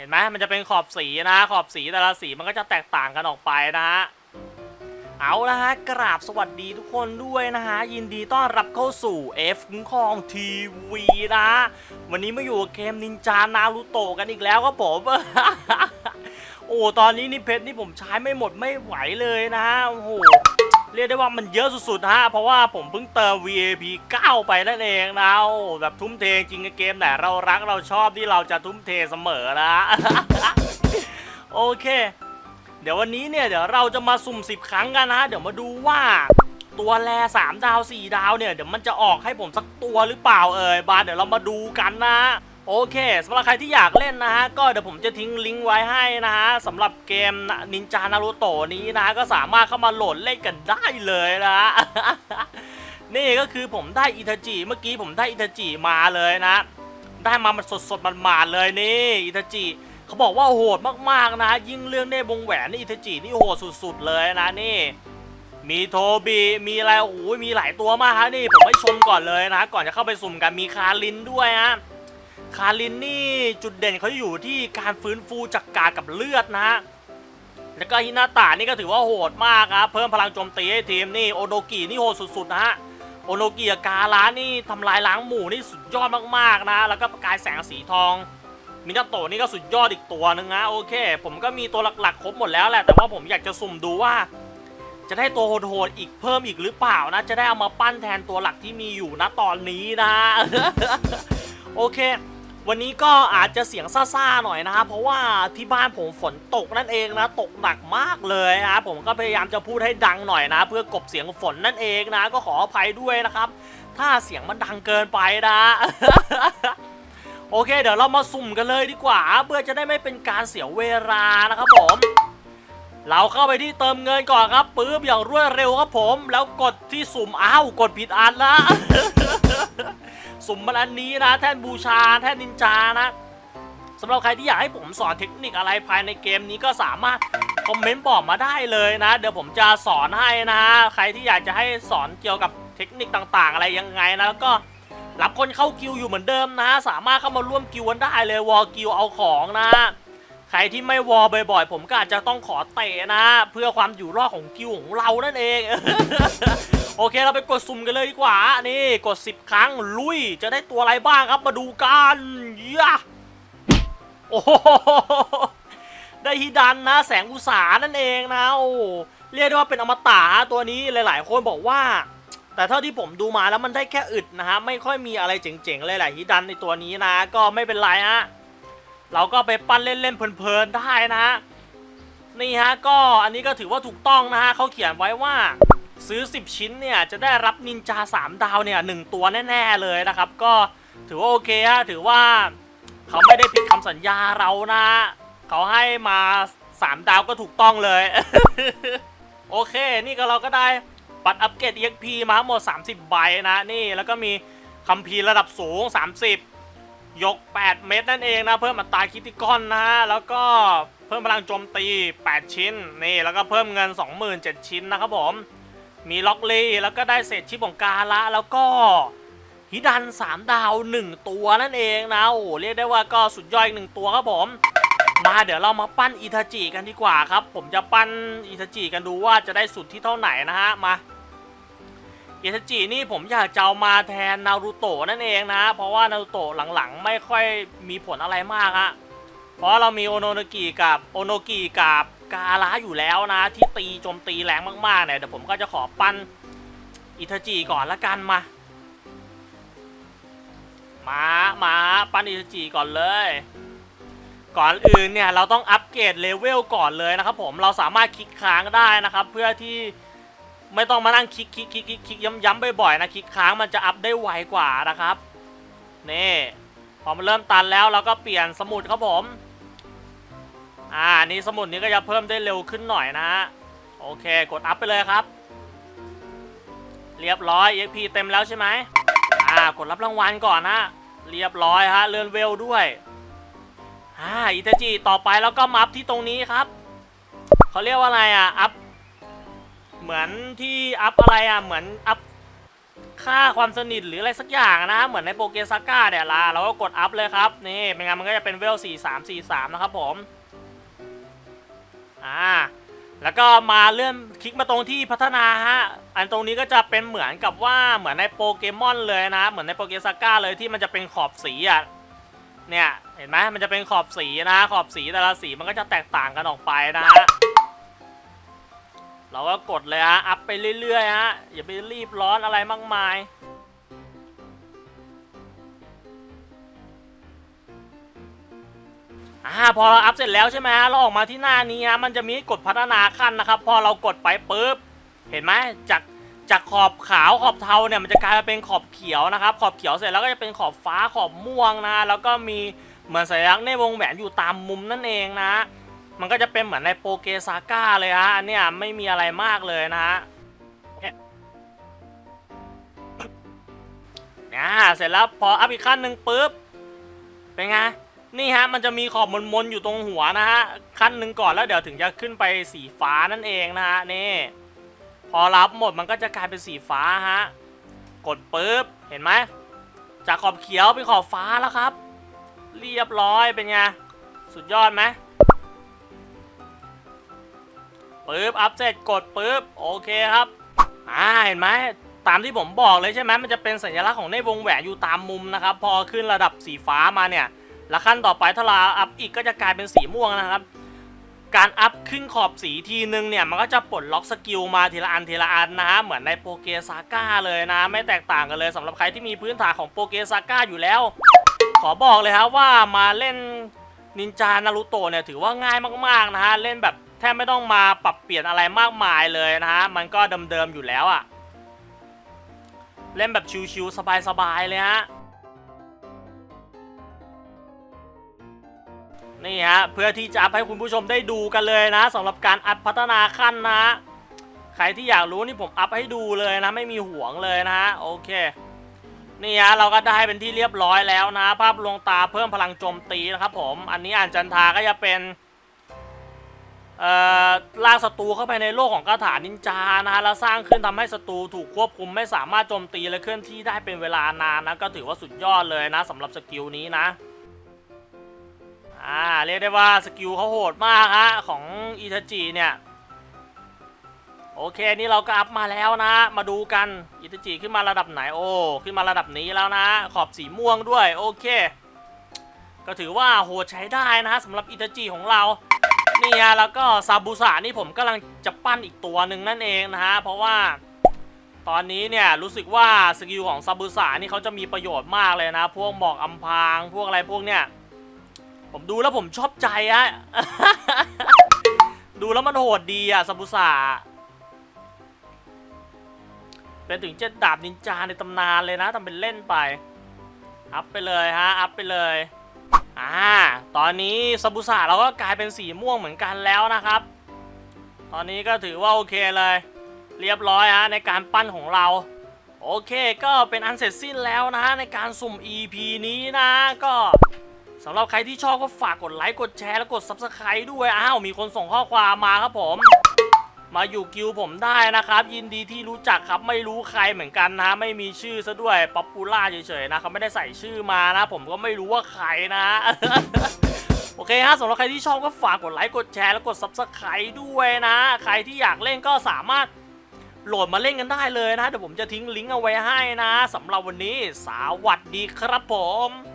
เห็นไหมมันจะเป็นขอบสีนะขอบสีแต่ละสีมันก็จะแตกต่างกันออกไปนะฮะเอาละฮะกราบสวัสดีทุกคนด้วยนะฮะยินดีต้อนรับเข้าสู่ F คุ้มคองทีวีนะวันนี้มาอยู่กับเกมนินจานารูโตกันอีกแล้วครับผม โอ้ตอนนี้นี่เพชรนี่ผมใช้ไม่หมดไม่ไหวเลยนะฮะโอ้โห เรียกได้ว่ามันเยอะสุดๆฮะเพราะว่าผมเพิ่งเติม VAP 9 ไปนั่นเองนะโอ้แบบทุ่มเทจริงเกมไหนเรารักเราชอบที่เราจะทุ่มเทเสมอนะโอเค เดี๋ยววันนี้เนี่ยเดี๋ยวเราจะมาสุ่ม 10 ครั้งกันนะเดี๋ยวมาดูว่าตัวแร3ดาว4ดาวเนี่ยเดี๋ยวมันจะออกให้ผมสักตัวหรือเปล่าเอ่ยบาสเดี๋ยวเรามาดูกันนะ โอเคสำหรับใครที่อยากเล่นนะฮะก็เดี๋ยวผมจะทิ้งลิงก์ไว้ให้นะฮะสำหรับเกมนินจานารูโตะนี้นะฮะก็สามารถเข้ามาโหลดเล่นกันได้เลยนะฮะนี่ก็คือผมได้อิทาจิเมื่อกี้ผมได้อิทาจิมาเลยนะ ได้มามันสดสดๆมันๆเลยนี่อิทาจิเขาบอกว่าโหดมากๆนะ ยิ่งเรื่องเน่บงแหวนนี่อิทาจินี่โหดสุดๆเลยนะนี่ มีโทบีมีอะไรโอ้ยมีหลายตัวมากฮะนี่ผมให้ชมก่อนเลยนะ ก่อนจะเข้าไปสุ่มกันมีคารินด้วยฮะ คารินนี่จุดเด่นเขาอยู่ที่การฟื้นฟูจากกากกับเลือดนะฮะแล้วก็ฮินาตะนี่ก็ถือว่าโหดมากครับเพิ่มพลังโจมตีให้ทีมนี่โอโดกินี่โหดสุดๆนะฮะโอโนกิกับกาลานี่ทำลายล้างหมู่นี่สุดยอดมากๆนะ แล้วก็ประกายแสงสีทองมินาโตะนี่ก็สุดยอดอีกตัวหนึงนะโอเค ผมก็มีตัวหลักๆ ครบหมดแล้วแหละแต่ว่าผมอยากจะสุ่มดูว่า จะได้ตัวโหดๆอีกเพิ่มอีกหรือเปล่านะ จะได้เอามาปั้นแทนตัวหลักที่มีอยู่นะตอนนี้นะโอเค วันนี้ก็อาจจะเสียงซ่าๆหน่อยนะครับเพราะว่าที่บ้านผมฝนตกนั่นเองนะตกหนักมากเลยนะผมก็พยายามจะพูดให้ดังหน่อยนะ เพื่อกบเสียงฝนนั่นเองนะ ก็ขออภัยด้วยนะครับ ถ้าเสียงมันดังเกินไปนะโอเค เดี๋ยวเรามาสุ่มกันเลยดีกว่า เพื่อจะได้ไม่เป็นการเสียเวลานะครับผม เราเข้าไปที่เติมเงินก่อนครับปื๊บอย่างรวดเร็วครับผม แล้วกดที่สุ่มอ้าวกดผิดอันละ สมมันอันนี้นะ แท่นบูชาแท่นนินจานะสำหรับใครที่อยากให้ผมสอนเทคนิคอะไรภายในเกมนี้ก็สามารถคอมเมนต์บอกมาได้เลยนะ เดี๋ยวผมจะสอนให้นะใครที่อยากจะให้สอนเกี่ยวกับเทคนิคต่างๆ อะไรยังไงนะแล้วก็รับคนเข้าคิวอยู่เหมือนเดิมนะ สามารถเข้ามาร่วมคิวกันได้เลยวอลคิวเอาของนะ ใครที่ไม่วอลบ่อยๆ ผมก็อาจจะต้องขอเตะนะ เพื่อความอยู่รอดของกิวของเรานั่นเอง โอเคเราไปกดสุ่มกันเลยดีกว่า นี่กด 10 ครั้งลุยจะได้ตัวอะไรบ้างครับมาดูกันยะโอ้โหได้ฮิดันนะ แสงอุสานั่นเองนะโอ้เรียกได้ว่าเป็นอมตะตัวนี้หลาย ๆ คนบอกว่า แต่เท่าที่ผมดูมาแล้วมันได้แค่อึดนะฮะไม่ค่อยมีอะไรเจ๋งๆเลยแหละฮิดันในตัวนี้นะ ก็ไม่เป็นไรฮะ เราก็ไปปั้นเล่นๆเพลินๆได้นะฮะนี่ฮะก็อันนี้ก็ถือว่าถูกต้องนะฮะเขาเขียนไว้ว่าซื้อ 10 ชิ้นเนี่ยจะได้รับนินจา 3 ดาวเนี่ยหตัวแน่ๆเลยนะครับ ก็ถือว่าโอเคฮะถือว่าเขาไม่ได้ผิดคำสัญญาเรานะเขาให้มา 3 ดาวก็ถูกต้องเลย โอเค นี่ก็เราก็ได้บัตรอัปเกรด EXP มาทั้งหมด 30 ใบนะนี่แล้วก็มีคัมภีร์ระดับสูง 30 ยก 8 เม็ดนั่นเองนะ เพิ่มอัตราคิติคอนนะฮะ แล้วก็เพิ่มพลังโจมตี 8 ชิ้น นี่ แล้วก็เพิ่มเงิน 27,000 ชิ้นนะครับผม มีล็อกลีแล้วก็ได้เศษชิปของกาละแล้วก็ฮิดัน 3 ดาว 1 ตัวนั่นเองนะ โอ้เรียกได้ว่าก็สุดยอดอีกหนึ่งตัวครับผม มาเดี๋ยวเรามาปั้นอิทาจิกันดีกว่าครับ ผมจะปั้นอิทาจิกันดูว่าจะได้สุดที่เท่าไหร่นะฮะ มา อิทาจินี่ผมอยากจะเอามาแทนนารูโตะนั่นเองนะ เพราะว่านารูโตะหลังๆ ไม่ค่อยมีผลอะไรมากฮะเพราะเรามีโอโนโนกิกับโอโนกิกับกาลาอยู่แล้วนะ ที่ตีโจมตีแรงมากๆเนี่ยเดี๋ยวผมก็จะขอปั้นอิทาจิก่อนละกันมามามาปั้นอิทาจิก่อนเลย ก่อนอื่นเนี่ยเราต้องอัปเกรดเลเวลก่อนเลยนะครับผมเราสามารถคลิกค้างได้นะครับ เพื่อที่ ไม่ต้องมานั่งคลิกคลิกคลิกคลิกคลิกย้ำๆบ่อยๆนะคลิกค้างมันจะอัพได้ไวกว่านะครับนี่พอมันเริ่มตันแล้วเราก็เปลี่ยนสมุดครับผมอ่านี่สมุดนี้ก็จะเพิ่มได้เร็วขึ้นหน่อยนะฮะโอเคกดอัพไปเลยครับ เรียบร้อย EXP เต็มแล้วใช่ไหมอ่ากดรับรางวัลก่อนนะเรียบร้อยฮะเลื่อนเวลด้วยอ่าอิตาจิต่อไปแล้วก็มาอัพที่ตรงนี้ครับเขาเรียกว่าอะไรอะอัพ เหมือนที่อัพอะไรอะเหมือนอัพค่าความสนิทหรืออะไรสักอย่างนะเหมือนในโปเกซาก้าเนี่ยละเราก็กดอัพเลยครับนี่เป็นไงมันก็จะเป็นเวล 4343 นะครับผมอ่าแล้วก็มาเลื่อนคลิกมาตรงที่พัฒนาฮะ อันตรงนี้ก็จะเป็นเหมือนกับว่าเหมือนในโปเกมอนเลยนะ เหมือนในโปเกซาก้าเลยที่มันจะเป็นขอบสีอะ เนี่ย เห็นไหมมันจะเป็นขอบสีนะ ขอบสีแต่ละสีมันก็จะแตกต่างกันออกไปนะฮะ เราก็กดเลยฮะ อัพไปเรื่อยๆฮะ อย่าไปรีบร้อนอะไรมากมาย อ่า พอเราอัพเสร็จแล้วใช่ไหมฮะ เราออกมาที่หน้านี้ฮะ มันจะมีกดพัฒนาขั้นนะครับ พอเรากดไปปุ๊บ เห็นไหมจากจากขอบขาวขอบเทาเนี่ยมันจะกลายมาเป็นขอบเขียวนะครับ ขอบเขียวเสร็จแล้วก็จะเป็นขอบฟ้าขอบม่วงนะ แล้วก็มีเหมือนสัญลักษณ์ในวงแหวนอยู่ตามมุมนั่นเองนะ มันก็จะเป็นเหมือนในโปเกซาก้าเลยฮะ อันเนี้ยไม่มีอะไรมากเลยนะฮะเนี่ยเสร็จแล้วพออัพอีกขั้นหนึ่งปุ๊บ เป็นไง นี่ฮะ มันจะมีขอบมนๆอยู่ตรงหัวนะฮะ ขั้นหนึ่งก่อนแล้วเดี๋ยวถึงจะขึ้นไปสีฟ้านั่นเองนะฮะ นี่ พอรับหมดมันก็จะกลายเป็นสีฟ้าฮะ กดปุ๊บ เห็นไหม จากขอบเขียวเป็นขอบฟ้าแล้วครับ เรียบร้อยเป็นไง สุดยอดไหม ปึ๊บอัพเสร็จกดปึ๊บโอเคครับอ่าเห็นไหมตามที่ผมบอกเลยใช่ไหมมันจะเป็นสัญลักษณ์ของในวงแหวนอยู่ตามมุมนะครับ พอขึ้นระดับสีฟ้ามาเนี่ยแล้วขั้นต่อไปถ้าเราอัพอีกก็จะกลายเป็นสีม่วงนะครับ การอัพขึ้นขอบสีทีนึงเนี่ยมันก็จะปลดล็อกสกิลมาทีละอันทีละอันนะฮะเหมือนในโปเกซาก้าเลยนะ ไม่แตกต่างกันเลยสำหรับใครที่มีพื้นฐานของโปเกซาก้าอยู่แล้ว ขอบอกเลยครับว่ามาเล่นนินจานารูโตะเนี่ยถือว่าง่ายมากๆนะฮะเล่นแบบ แทบไม่ต้องมาปรับเปลี่ยนอะไรมากมายเลยนะฮะ มันก็เดิมๆอยู่แล้วอะเล่นแบบชิวๆสบายๆเลยฮะ นี่ฮะ เพื่อที่จะอัพให้คุณผู้ชมได้ดูกันเลยนะสำหรับการอัพพัฒนาขั้นนะฮะใครที่อยากรู้นี่ผมอัพให้ดูเลยนะ ไม่มีห่วงเลยนะฮะ โอเคนี่ฮะเราก็ได้เป็นที่เรียบร้อยแล้วนะ ภาพลวงตาเพิ่มพลังโจมตีนะครับผม อันนี้อ่านจันทาก็จะเป็น ลากศัตรูเข้าไปในโลกของคาถานินจานะฮะแล้วสร้างขึ้นทำให้ศัตรูถูกควบคุมไม่สามารถโจมตีและเคลื่อนที่ได้เป็นเวลานานนะก็ถือว่าสุดยอดเลยนะสำหรับสกิลนี้นะอ่าเรียกได้ว่าสกิลเขาโหดมากฮะของอิทาจิเนี่ยโอเคนี่เราก็อัพมาแล้วนะ มาดูกันอิตาจิขึ้นมาระดับไหนโอ้ขึ้นมาระดับนี้แล้วนะ ขอบสีม่วงด้วยโอเค ก็ถือว่าโหดใช้ได้นะสำหรับอิตาจิของเรา นี่ฮะแล้วก็ซาบุสะนี่ผมกำลังจะปั้นอีกตัวหนึ่งนั่นเองนะฮะเพราะว่าตอนนี้เนี่ยรู้สึกว่าสกิลของซาบุสะนี่เขาจะมีประโยชน์มากเลยนะ พวกหมอกอำพราง พวกอะไรพวกเนี่ยผมดูแล้วผมชอบใจฮะดูแล้วมันโหดดีอะซาบุสะเป็นถึงเจ็ดดาบนินจาในตำนานเลยนะทำเป็นเล่นไป อัพไปเลยฮะ อัพไปเลย อ่า ตอนนี้ซาบุสะเราก็กลายเป็นสีม่วงเหมือนกันแล้วนะครับ ตอนนี้ก็ถือว่าโอเคเลย เรียบร้อยฮะในการปั้นของเรา โอเคก็เป็นอันเสร็จสิ้นแล้วนะในการสุ่ม EP นี้นะก็สำหรับใครที่ชอบก็ฝากกดไลค์กดแชร์แล้วกด Subscribe ด้วย อ้าว มีคนส่งข้อความมาครับผม มาอยู่กิวผมได้นะครับ ยินดีที่รู้จักครับไม่รู้ใครเหมือนกันนะ ไม่มีชื่อซะด้วยป๊อปปูล่าเฉยๆนะเขาไม่ได้ใส่ชื่อมานะ ผมก็ไม่รู้ว่าใครนะโอเคฮะสำหรับใครที่ชอบก็ฝากกดไลค์กดแชร์แล้วกด Subscribe ด้วยนะ ใครที่อยากเล่นก็สามารถโหลดมาเล่นกันได้เลยนะ เดี๋ยวผมจะทิ้งลิงก์เอาไว้ให้นะสำหรับวันนี้สวัสดีครับผม